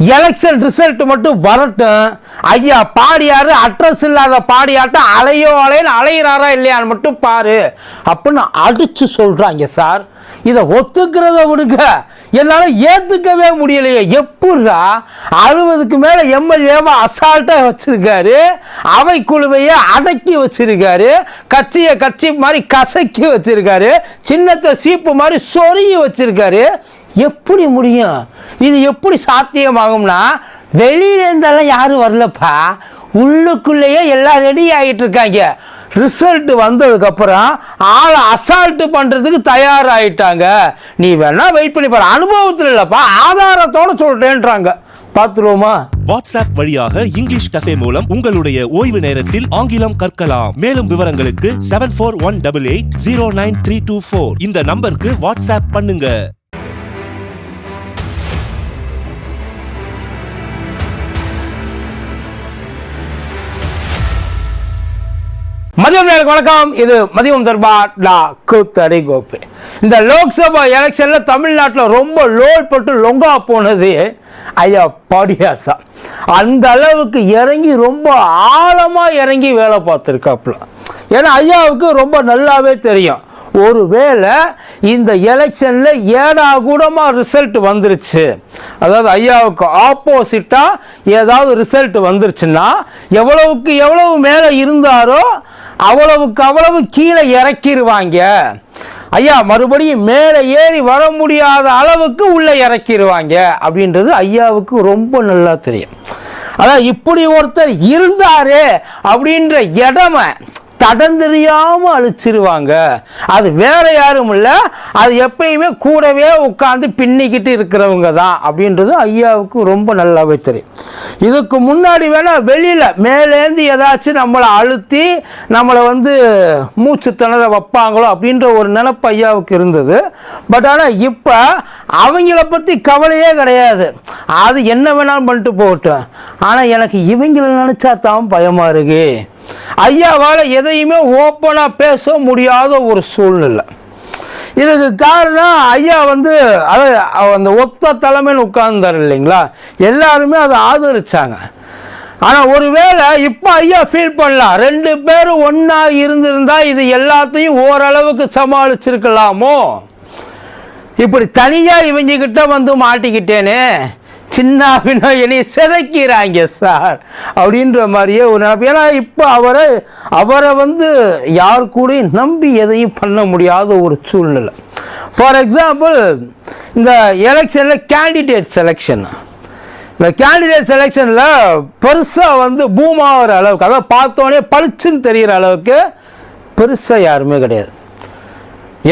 Election result மட்டும் வரட்டும். ஐயா பாடியாரு அட்ரஸ் இல்லாத பாடியாட்டம் அலையோ அலைன்னு அலையிறாரா இல்லையான்னு மட்டும் பாரு. அப்படின்னு அடிச்சு சொல்கிறாங்க சார். இதை ஒத்துக்கிறத விடுங்க. என்னால் ஏற்றுக்கவே முடியலையே. எப்படா அறுபதுக்கு மேலே எம்எல்ஏவை அசால்ட்டாக வச்சுருக்காரு. அவை குழுவையே அடக்கி வச்சிருக்காரு. கட்சியை கட்சி மாதிரி கசக்கி வச்சுருக்காரு. சின்னத்தை சீப்பு மாதிரி சொருகி வச்சுருக்காரு. எப்படி முடியும்? இது எப்படி சாத்தியமாகும்னா வெளியிலேருந்தெல்லாம் யாரும் வரலப்பா. உள்ளுக்குள்ளேயே எல்லாம் ரெடி ஆகிட்டு இருக்காங்க ரிசல்ட் வந்ததுக்கப்புறம் ஆளை அசால்ட்டு பண்ணுறதுக்கு தயாராகிட்டாங்க நீ வேணா வெயிட் பண்ணி பாரு. அனுபவத்தில் இல்லைப்பா. ஆதாரத்தோடு சொல்கிறேன்றாங்க பார்த்துருவோமா? வாட்ஸ்அப் வழியாக இங்கிலீஷ் கஃபே மூலம் உங்களுடைய ஓய்வு நேரத்தில் ஆங்கிலம் கற்கலாம். மேலும் விவரங்களுக்கு seven four one double eight zero nine three two four இந்த நம்பருக்கு வாட்ஸ்அப் பண்ணுங்க. மதியம் நேரம் வணக்கம். இது மதியம் தர்பா டா கூத்தடி கோப்பு இந்த லோக்சபா எலெக்ஷனில் தமிழ்நாட்டில் ரொம்ப லோல் பட்டு லொங்கா போனது ஐயா பாடியாசா. அந்த அளவுக்கு இறங்கி ரொம்ப ஆழமாக இறங்கி வேலை பார்த்துருக்காப்புல. ஏன்னா ஐயாவுக்கு ரொம்ப நல்லாவே தெரியும். ஒருவேளை இந்த எலெக்ஷனில் ஏடா கூடமாக ரிசல்ட் வந்துருச்சு. அதாவது ஐயாவுக்கு ஆப்போசிட்டாக ஏதாவது ரிசல்ட் வந்துருச்சுன்னா எவ்வளவுக்கு எவ்வளவு மேலே இருந்தாரோ அவ்வளவுக்கு அவ்வளவு கீழே இறக்கிடுவாங்க ஐயா மறுபடியும் மேலே ஏறி வர முடியாத அளவுக்கு உள்ளே இறக்கிடுவாங்க அப்படின்றது ஐயாவுக்கு ரொம்ப நல்லா தெரியும். அதான் இப்படி ஒருத்தர் இருந்தாரே அப்படின்ற இடம தடந்தெறியாமல் அழிச்சிருவாங்க. அது வேற யாரும் இல்லை அது எப்பயுமே கூடவே உட்காந்து பின்னிக்கிட்டு இருக்கிறவங்க தான் அப்படின்றது ஐயாவுக்கு ரொம்ப நல்லாவே தெரியும். இதுக்கு முன்னாடி வேணால் வெளியில் மேலேந்து ஏதாச்சும் நம்மளை அழுத்தி நம்மளை வந்து மூச்சு திணற வைப்பாங்களோ அப்படின்ற ஒரு நினப்பு ஐயாவுக்கு இருந்தது. பட் ஆனால் இப்போ அவங்கள பற்றி கவலையே கிடையாது. அது என்ன வேணாலும் பண்ணிட்டு போகட்டும். ஆனால் எனக்கு இவங்கள நினச்சா தான் பயமாக இருக்கு. ஐயாவால் எதையுமே ஓப்பனாக பேச முடியாத ஒரு சூழ்நிலை. இதுக்கு காரணம் ஐயா வந்து அது அந்த ஒத்த தலைமைன்னு உட்கார்ந்தார் இல்லைங்களா? எல்லாருமே அதை ஆதரித்தாங்க ஆனால் ஒருவேளை இப்போ ஐயா ஃபீல் பண்ணலாம். ரெண்டு பேரும் ஒன்றா இருந்திருந்தால் இது எல்லாத்தையும் ஓரளவுக்கு சமாளிச்சிருக்கலாமோ? இப்படி தனியாக இவங்க கிட்ட வந்து மாட்டிக்கிட்டேனே. சின்ன என்னை சிதைக்கிறாங்க சார் அப்படின்ற மாதிரியே ஒரு நினைப்பு. ஏன்னா இப்போ அவரை அவரை வந்து யார் கூடயும் நம்பி எதையும் பண்ண முடியாத ஒரு சூழ்நிலை. ஃபார் எக்ஸாம்பிள் இந்த எலெக்ஷனில் கேண்டிடேட் செலெக்ஷன் இந்த கேண்டிடேட் செலெக்ஷனில் பெருசாக வந்து பூமாகிற அளவுக்கு அதாவது பார்த்தோன்னே பளிச்சுன்னு தெரிகிற அளவுக்கு பெருசாக யாருமே கிடையாது.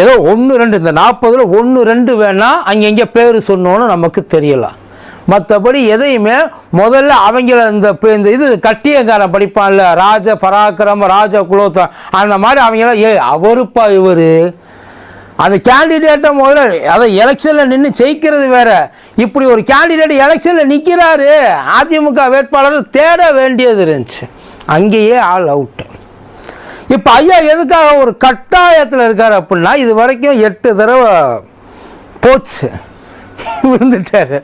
ஏதோ ஒன்று ரெண்டு இந்த நாற்பதில் ஒன்று ரெண்டு வேணால் அங்கங்கே பேர் சொன்னோன்னு நமக்கு தெரியலாம். மற்றபடி எதையுமே முதல்ல அவங்கள இந்த இந்த இது கட்டியக்காரன் படிப்பான்ல ராஜ பராக்கிரம ராஜ குலோத்திரம் அந்த மாதிரி அவங்கள ஏ அவருப்பா இவர்? அந்த கேண்டிடேட்டை முதல்ல அதை எலெக்ஷனில் நின்று ஜெயிக்கிறது வேற. இப்படி ஒரு கேண்டிடேட் எலெக்ஷனில் நிற்கிறாரு அதிமுக வேட்பாளர் தேட வேண்டியது இருந்துச்சு. அங்கேயே ஆல் அவுட்டு இப்போ ஐயா எதுக்காக ஒரு கட்டாயத்தில் இருக்கார் அப்படின்னா இது வரைக்கும் எட்டு தடவை போச்சு. விழுந்துட்டாரு.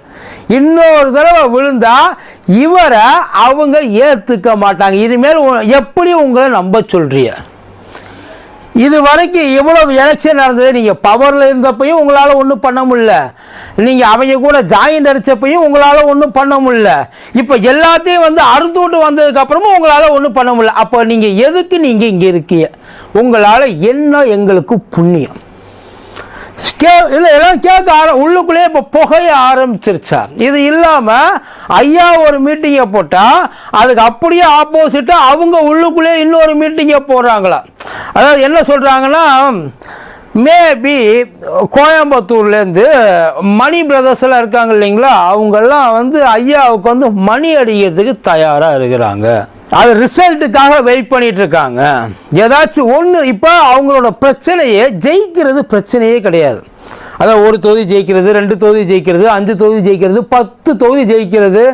இன்னொரு தடவை விழுந்தா இவரை அவங்க ஏற்றுக்க மாட்டாங்க. இனிமேல் எப்படி உங்களை நம்ப சொல்றிய இது வரைக்கும் இவ்வளவு எலெக்ஷன் நடந்தது. நீங்கள் பவரில் இருந்தப்பையும் உங்களால் ஒன்றும் பண்ண முடியல. நீங்கள் அவங்க கூட ஜாயிண்ட் அடித்தப்பையும் உங்களால் ஒன்றும் பண்ண முடியல. இப்போ எல்லாத்தையும் வந்து அறுத்து விட்டு வந்ததுக்கப்புறமும் உங்களால் ஒன்றும் பண்ண முடியல. அப்போ நீங்கள் எதுக்கு நீங்கள் இங்கே இருக்கீங்க? உங்களால் என்ன எங்களுக்கு புண்ணியம்? கே இல்லை எல்லாம் கேட்க ஆர உள்ளுக்குள்ளேயே இப்போ புகைய ஆரம்பிச்சிருச்சா? இது இல்லாமல் ஐயா ஒரு மீட்டிங்கை போட்டால் அதுக்கு அப்படியே ஆப்போசிட்டாக அவங்க உள்ளுக்குள்ளேயே இன்னொரு மீட்டிங்கை போடுறாங்களா அதாவது என்ன சொல்கிறாங்கன்னா மேபி கோயம்புத்தூர்லேருந்து மணி பிரதர்ஸ்லாம் இருக்காங்க இல்லைங்களா? அவங்கெல்லாம் வந்து ஐயாவுக்கு வந்து மணி அடிக்கிறதுக்கு தயாராக இருக்கிறாங்க. அது ரிசல்ட்டுக்காக வெயிட் பண்ணிட்டு இருக்காங்க ஏதாச்சும் ஒன்று இப்போ அவங்களோட பிரச்சனையே ஜெயிக்கிறது பிரச்சனையே கிடையாது. அதான் ஒரு தொகுதி ஜெயிக்கிறது ரெண்டு தொகுதி ஜெயிக்கிறது அஞ்சு தொகுதி ஜெயிக்கிறது பத்து தொகுதி ஜெயிக்கிறது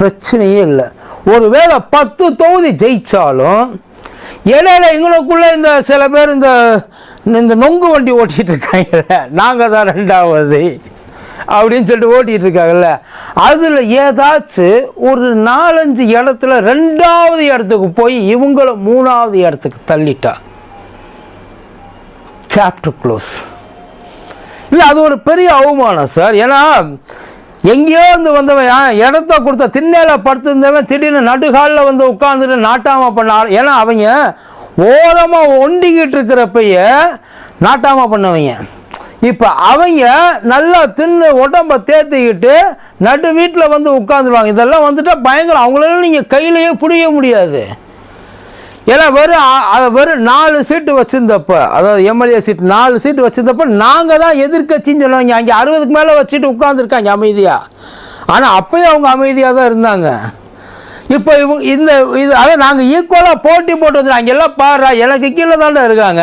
பிரச்சனையே இல்லை. ஒருவேளை பத்து தொகுதி ஜெயித்தாலும் இடையில எங்களுக்குள்ளே இந்த சில பேர் இந்த இந்த நொங்கு வண்டி ஓட்டிகிட்டு இருக்காங்க நாங்கள் தான் ரெண்டாவது. அப்படின்னு சொல்லிட்டு ஓட்டிகிட்டு இருக்காங்கல்ல. அதில் ஏதாச்சும் ஒரு நாலஞ்சு இடத்துல ரெண்டாவது இடத்துக்கு போய் இவங்கள மூணாவது இடத்துக்கு தள்ளிட்டா? சாப்டர் க்ளோஸ் இல்லை அது ஒரு பெரிய அவமானம் சார் ஏன்னா எங்கேயோ வந்து வந்தவன் இடத்த கொடுத்த திண்ணையில் படுத்திருந்தவன் திடீர்னு நடுகாலில் வந்து உட்காந்துட்டு நாட்டாம பண்ண ஏன்னா அவங்க ஓரமாக ஒண்டிக்கிட்டு இருக்கிறப்பைய நாட்டாம பண்ணவங்க. இப்போ அவங்க நல்லா தின்னு உடம்ப தேத்திக்கிட்டு நடு வீட்டில் வந்து உட்காந்துருவாங்க இதெல்லாம் வந்துட்டால் பயங்கரம். அவங்களால நீங்கள் கையிலேயே பிடிக்க முடியாது. ஏன்னா வெறும் அதை அது வெறும் நாலு சீட்டு வச்சுருந்தப்போ அதாவது எம்எல்ஏ சீட் நாலு சீட்டு வச்சுருந்தப்போ நாங்கள் தான் எதிர்க்கட்சின்னு சொல்லுவாங்க. அங்கே அறுபதுக்கு மேலே வச்சுட்டு உட்காந்துருக்காங்க அமைதியாக ஆனால் அப்போயும் அவங்க அமைதியாக தான் இருந்தாங்க. இப்போ இவங்க இந்த இது அதை நாங்கள் ஈக்குவலாக போட்டி போட்டு வந்து அங்கே எல்லாம் பாடுறா எனக்கு கீழே தாண்டா இருக்காங்க.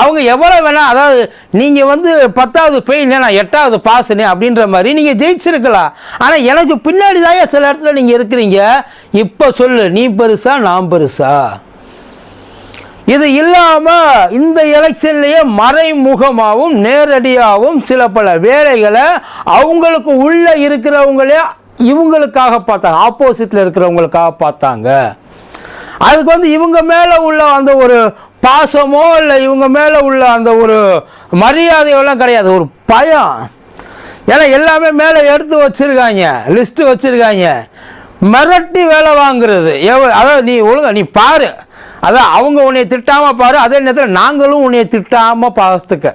அவங்க எவ்வளோ வேணால் அதாவது நீங்கள் வந்து பத்தாவது ஃபெயில் நான் எட்டாவது பாசனே அப்படின்ற மாதிரி நீங்கள் ஜெயிச்சிருக்கலாம். ஆனால் எனக்கு பின்னாடி தான் சில இடத்துல நீங்கள் இருக்கிறீங்க. இப்போ சொல்லு நீ பெருசா நான் பெருசா? இது இல்லாமல் இந்த எலெக்ஷன்லேயே மறைமுகமாகவும் நேரடியாகவும் சில பல வேலைகளை அவங்களுக்கு உள்ளே இருக்கிறவங்களே இவங்களுக்காக பார்த்தாங்க. ஆப்போசிட்டில் இருக்கிறவங்களுக்காக பார்த்தாங்க. அதுக்கு வந்து இவங்க மேலே உள்ள அந்த ஒரு பாசமோ இல்லை இவங்க மேலே உள்ள அந்த ஒரு மரியாதையெல்லாம் கிடையாது. ஒரு பயம். ஏன்னா எல்லாமே மேலே எடுத்து வச்சுருக்காங்க. லிஸ்ட்டு வச்சுருக்காங்க. மிரட்டி வேலை வாங்குறது. எவ்வளோ அதாவது நீ ஒழுங்கா நீ பாரு. அதான் அவங்க உன்னை திட்டாமல் பாரு. அதே நேரத்தில் நாங்களும் உன்னை திட்டாமல் பார்த்துக்க.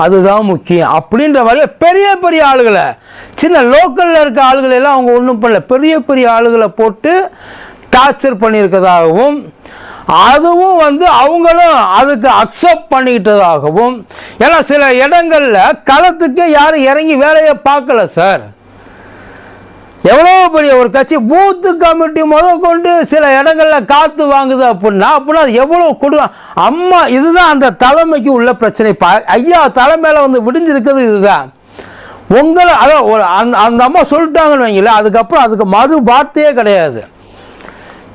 அதுதான் முக்கியம். அப்படின்ற வரையில் பெரிய பெரிய ஆளுகளை சின்ன லோக்கலில் இருக்க ஆளுகளை எல்லாம் அவங்க ஒன்றும் பண்ணல. பெரிய பெரிய ஆளுகளை போட்டு டார்ச்சர் பண்ணியிருக்கதாகவும் அதுவும் வந்து அவங்களும் அதுக்கு அக்செப்ட் பண்ணிக்கிட்டதாகவும் ஏன்னா சில இடங்களில் களத்துக்கே யாரும் இறங்கி வேலையை பார்க்கல சார் எவ்வளோ பெரிய ஒரு கட்சி? பூத்து கமிட்டி முத கொண்டு சில இடங்களில் காத்து வாங்குது அப்படின்னா அப்படின்னா அது எவ்வளோ கொடு அம்மா இதுதான் அந்த தலைமைக்கு உள்ள பிரச்சனை. ப ஐயா தலைமையில் வந்து விடிஞ்சிருக்கிறது இதுதான். உங்களை அதான் ஒரு அந்த அந்த அம்மா சொல்லிட்டாங்கன்னு வைங்களேன் அதுக்கப்புறம் அதுக்கு மறு வார்த்தையே கிடையாது.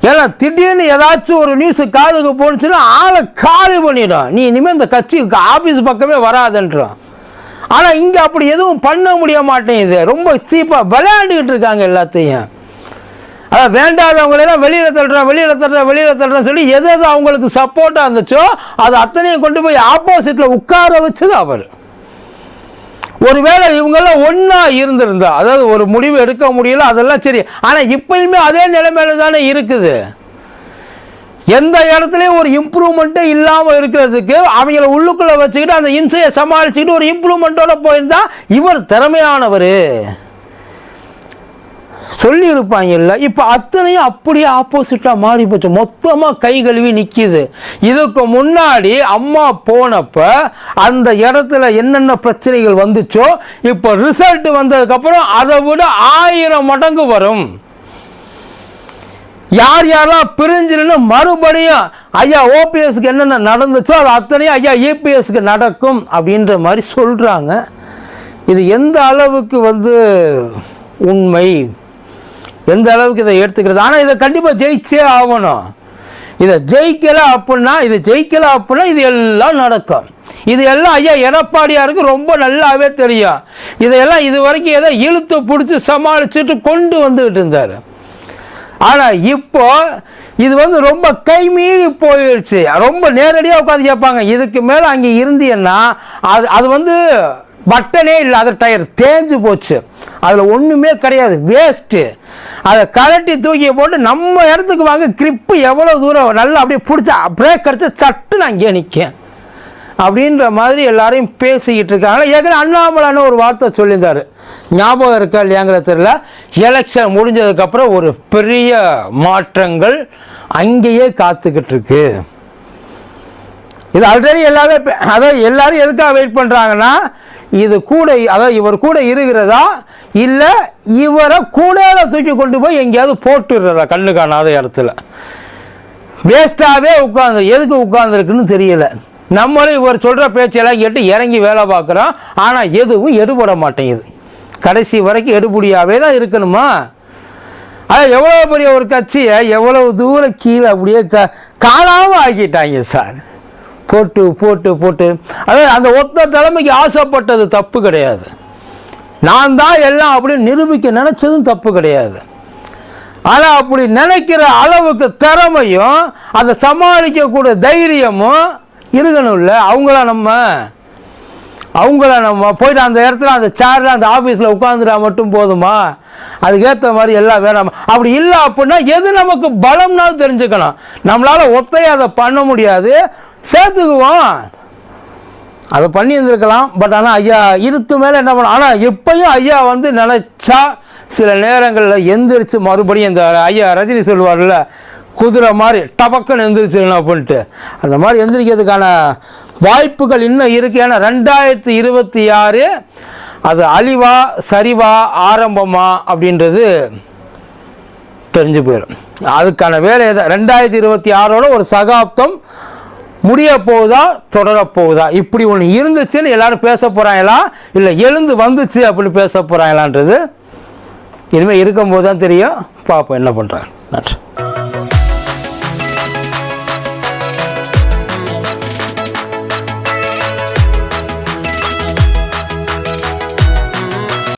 ஏன்னா திடீர்னு ஏதாச்சும் ஒரு நியூஸ் காதுக்கு போணுச்சுன்னா ஆளை காலி பண்ணிடும். நீ இனிமேல் இந்த கட்சி ஆஃபீஸ் பக்கமே வராதுன்றோம் ஆனால் இங்கே அப்படி எதுவும் பண்ண முடிய மாட்டேங்குது. ரொம்ப சீப்பாக விளையாண்டுக்கிட்டு இருக்காங்க எல்லாத்தையும். அதான் வேண்டாதவங்களெல்லாம் வெளியில் தள்ளுறேன் வெளியில் தள்ளுறேன் வெளியில் தள்ளுறேன்னு சொல்லி எது எது அவங்களுக்கு சப்போர்ட்டாக இருந்துச்சோ அது அத்தனையும் கொண்டு போய் ஆப்போசிட்டில் உட்கார வச்சது அவர். ஒருவேளை இவங்கெல்லாம் ஒன்றா இருந்திருந்தா அதாவது ஒரு முடிவு எடுக்க முடியல அதெல்லாம் சரி. ஆனால் இப்பயுமே அதே நிலைமையில தானே இருக்குது. எந்த இடத்துலையும் ஒரு இம்ப்ரூவ்மெண்ட்டே இல்லாமல் இருக்கிறதுக்கு அவங்கள உள்ளுக்குள்ளே வச்சுக்கிட்டு அந்த இன்சையை சமாளிச்சுக்கிட்டு ஒரு இம்ப்ரூவ்மெண்ட்டோட போயிருந்தா இவர் திறமையானவர். சொல்லியிருப்பாங்கல்ல இப்போ அத்தனையும் அப்படியே ஆப்போசிட்டாக மாறி போச்சு. மொத்தமாக கை கழுவி நிற்கிது இதுக்கு முன்னாடி அம்மா போனப்போ அந்த இடத்துல என்னென்ன பிரச்சனைகள் வந்துச்சோ இப்போ ரிசல்ட் வந்ததுக்கப்புறம் அதை விட ஆயிரம் மடங்கு வரும். யார் யாரெல்லாம் பிரிஞ்சிருந்து மறுபடியும் ஐயா ஓபிஎஸ்க்கு என்னென்ன நடந்துச்சோ அது அத்தனையும் ஐயா ஏபிஎஸ்க்கு நடக்கும் அப்படின்ற மாதிரி சொல்கிறாங்க இது எந்த அளவுக்கு வந்து உண்மை? எந்த அளவுக்கு இதை எடுத்துக்கிறது? ஆனால் இதை கண்டிப்பாக ஜெயிச்சே ஆகணும். இதை ஜெயிக்கலை அப்படின்னா இது ஜெயிக்கலை அப்படின்னா இது எல்லாம் நடக்கும். இது எல்லாம் ஐயா எடப்பாடியாருக்கு ரொம்ப நல்லாவே தெரியும். இதையெல்லாம் இது வரைக்கும் ஏதோ இழுத்து பிடிச்சி சமாளிச்சுட்டு கொண்டு வந்துக்கிட்டு இருந்தார். ஆனால் இப்போ இது வந்து ரொம்ப கைமீறி போயிடுச்சு ரொம்ப நேரடியாக உட்காந்து கேட்பாங்க. இதுக்கு மேலே அங்கே இருந்தீங்கன்னா அது அது வந்து பட்டனே இல்லாத டயர் தேஞ்சு போச்சு. அதில் ஒன்றுமே கிடையாது. வேஸ்ட்டு. அதை கலட்டி தூக்கி போட்டு நம்ம இடத்துக்கு வாங்க. கிரிப்பு எவ்வளோ தூரம் நல்லா அப்படியே பிடிச்சா பிரேக் அடிச்சு சட்டுன்னு அங்கேயே நிற்கும். அப்படின்ற மாதிரி எல்லாரையும் பேசிக்கிட்டு இருக்காங்க. ஏற்கனவே அண்ணாமலைன்னு ஒரு வார்த்தை சொல்லியிருந்தார். ஞாபகம் இருக்கா இல்லையாங்கிற தெரியல. எலெக்ஷன் முடிஞ்சதுக்கப்புறம் ஒரு பெரிய மாற்றங்கள் அங்கேயே காத்துக்கிட்டு இருக்கு. இது ஆல்ரெடி எல்லாமே அதாவது எல்லாரும் எதுக்காக வெயிட் பண்ணுறாங்கன்னா இது கூட அதாவது இவர் கூட இருக்கிறதா? இல்லை இவரை கூடையில தூக்கி கொண்டு போய் எங்கேயாவது போட்டுடுறதா கண்ணு காணாத இடத்துல. வேஸ்ட்டாகவே உட்காந்து எதுக்கு உட்காந்துருக்குன்னு தெரியல. நம்மளும் இவர் சொல்கிற பேச்செல்லாம் கேட்டு இறங்கி வேலை பார்க்குறோம் ஆனால் எதுவும் எடுபட மாட்டேங்குது. கடைசி வரைக்கும் எடுபடியாகவே தான் இருக்கணுமா? அது எவ்வளோ பெரிய ஒரு கட்சியை எவ்வளவு தூரம் கீழே அப்படியே க காணாமல் ஆக்கிட்டாங்க சார். போட்டு போட்டு போட்டு. அதாவது அந்த ஒத்த தலைமைக்கு ஆசைப்பட்டது தப்பு கிடையாது. நான் தான் எல்லாம் அப்படின்னு நிரூபிக்க நினச்சதும் தப்பு கிடையாது. ஆனால் அப்படி நினைக்கிற அளவுக்கு திறமையும் அதை சமாளிக்கக்கூடிய தைரியமும் இருக்கணும்ல அவங்கள நம்ம அவங்கள நம்ம போயிட்டு அந்த இடத்துல அந்த சேரில் அந்த ஆஃபீஸில் உட்காந்துட்டா மட்டும் போதுமா? அதுக்கேற்ற மாதிரி எல்லாம் வேணாமா. அப்படி இல்லை அப்படின்னா எது நமக்கு பலம்னாலும் தெரிஞ்சுக்கணும். நம்மளால் ஒத்தையை அதை பண்ண முடியாது. சேர்த்துக்குவோம். அதை பண்ணி இருந்திருக்கலாம். பட் ஆனால் ஐயா இருத்து மேலே என்ன பண்ண ஆனால் எப்பயும் ஐயா வந்து நினச்சா சில நேரங்களில் எந்திரிச்சு மறுபடியும் இந்த ஐயா ரஜினி சொல்லுவார்ல குதிரை மாதிரி டபக்குன்னு எந்திரிச்சிடணும் அப்படின்ட்டு அந்த மாதிரி எந்திரிக்கிறதுக்கான வாய்ப்புகள் இன்னும் இருக்குது ஏன்னா ரெண்டாயிரத்தி இருபத்தி ஆறு அது அழிவா சரிவா ஆரம்பமா அப்படின்றது தெரிஞ்சு போயிடும் அதுக்கான வேலையை தான் ரெண்டாயிரத்தி இருபத்தி ஆறோட ஒரு சகாப்தம் முடிய போகுதா தொடரப் போகுதா? இப்படி ஒன்று இருந்துச்சுன்னு எல்லாரும் பேச போகிறாங்களா இல்லை எழுந்து வந்துச்சு அப்படின்னு பேச போகிறாங்களான்றது இனிமேல் இருக்கும்போது தான் தெரியும். பார்ப்போம் என்ன பண்ணுறாங்க நன்றி.